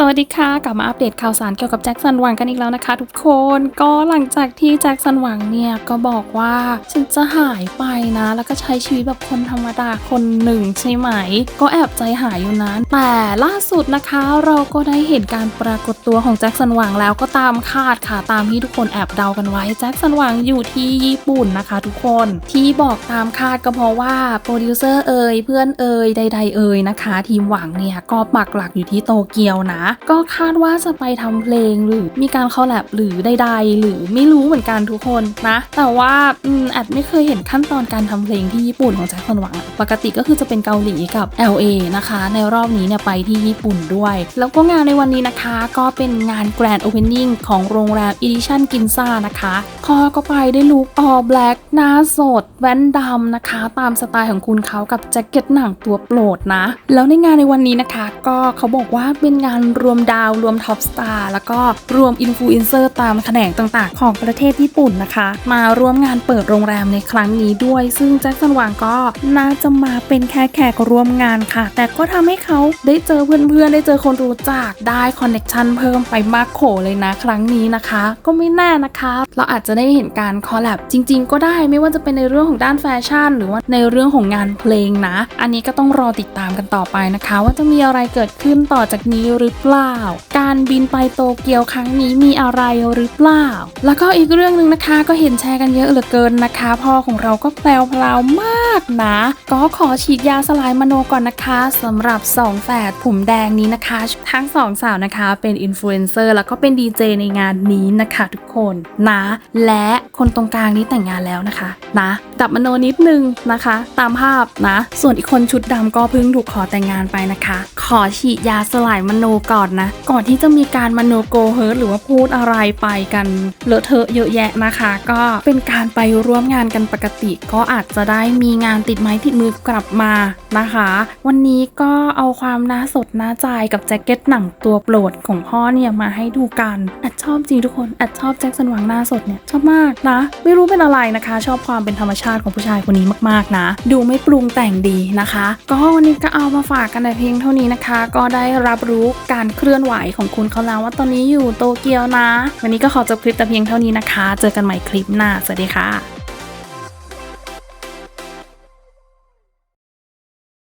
สวัสดีค่ะ กลับมาอัปเดตข่าวสารเกี่ยวกับแจ็คสันหวังกันอีกแล้วนะคะทุกคนก็หลังจากที่แจ็คสันหวังเนี่ยก็บอกว่าฉันจะหายไปนะ แล้วก็ใช้ชีวิตแบบคนธรรมดาคนหนึ่งใช่ไหม ก็แอบใจหายอยู่นะแต่ล่าสุดนะคะเราก็ได้เห็นการปรากฏตัวของแจ็คสันหวังแล้วก็ตามคาดค่ะตามที่ทุกคนแอบเดากันไว้แจ็คสันหวังอยู่ที่ญี่ปุ่นนะคะ ทุกคนที่บอกตามคาดก็เพราะว่าโปรดิวเซอร์เอ่ยเพื่อนเอ่ยใด ๆ เอ่ยนะคะ ทีมหวังเนี่ยก็ปักหลักอยู่ที่โตเกียวนะก็คาดว่าจะไปทำเพลงหรือมีการคอลแลบหรือใดๆ หรือไม่รู้เหมือนกันทุกคนนะ แต่ว่าอืมแอดไม่เคยเห็นขั้นตอนการทำเพลงที่ญี่ปุ่นของแจ็คสันหวัง ปกติก็คือจะเป็นเกาหลีกับ LA นะคะ ในรอบนี้เนี่ยไปที่ญี่ปุ่นด้วย แล้วก็งานในวันนี้นะคะ ก็เป็นงาน Grand Opening ของโรงแรม Edition Ginza นะคะพอก็ไปได้ลุค all black หน้าสด แว่นดำนะคะ ตามสไตล์ของคุณเขากับแจ็คเก็ตหนังตัวโปรดนะ แล้วในงานในวันนี้นะคะ ก็เขาบอกว่าเป็นงานรวมดาว รวมท็อปสตาร์แล้วก็รวมอินฟลูเอนเซอร์ตามแขนงต่างๆ ของประเทศญี่ปุ่นนะคะ มาร่วมงานเปิดโรงแรมในครั้งนี้ด้วย ซึ่งแจ็คสันหวังก็น่าจะมาเป็นแค่แขกร่วมงานค่ะ แต่ก็ทำให้เขาได้เจอเพื่อนๆ ได้เจอคนรู้จักได้คอนเน็ชันเพิ่มไปมากโขเลยนะ ครั้งนี้นะคะ ก็ไม่แน่นะคะ เราอาจจะได้เห็นการคอลแลบจริง ๆ ก็ได้ไม่ว่าจะเป็นในเรื่องของด้านแฟชั่น หรือว่าในเรื่องของงานเพลงนะ อันนี้ก็ต้องรอติดตามกันต่อไปนะคะ ว่าจะมีอะไรเกิดขึ้นต่อจากนี้หรือเปล่า การบินไปโตเกียวครั้งนี้มีอะไรหรือเปล่า แล้วก็อีกเรื่องหนึ่งนะคะก็เห็นแชร์กันเยอะเหลือเกินนะคะ พ่อของเราก็แปลวพลาวมากนะ ก็ขอฉีดยาสลายมโนก่อนนะคะสำหรับสองแฝดผมแดงนี้นะคะ ทั้งสองสาวนะคะเป็นอินฟลูเอนเซอร์แล้วก็เป็นดีเจในงานนี้นะคะทุกคนนะ และคนตรงกลางนี้แต่งงานแล้วนะคะนะดับมโนนิดนึงนะคะ ตามภาพนะ ส่วนอีกคนชุดดำก็เพิ่งถูกขอแต่งงานไปนะคะ ขอฉีดยาสลายมโนก่อนนะ ก่อนที่จะมีการมโนโกเฮิร์ตหรือว่าพูดอะไรไปกันเลอะเทอะเยอะแยะนะคะ ก็เป็นการไปร่วมงานกันปกติ ก็อาจจะได้มีงานติดไม้ติดมือกลับมานะคะ วันนี้ก็เอาความน่าสดน่าใจกับแจ็คเก็ตหนังตัวโปรดของพ่อเนี่ยมาให้ดูกันอัดชอบจริงทุกคนอัดชอบแจ็คสันหวังหน้าสดเนี่ยชอบมากนะ ไม่รู้เป็นอะไรนะคะ ชอบความเป็นธรรมชาติของผู้ชายคนนี้มากๆนะ ดูไม่ปรุงแต่งดีนะคะ ก็วันนี้ก็เอามาฝากกันในเพียงเท่านี้นะคะ ก็ได้รับรู้การเคลื่อนไหวของคุณเขาแล้วว่าตอนนี้อยู่โตเกียวนะ วันนี้ก็ขอจบคลิปแต่เพียงเท่านี้นะคะ เจอกันใหม่คลิปหน้า สวัสดีค่ะ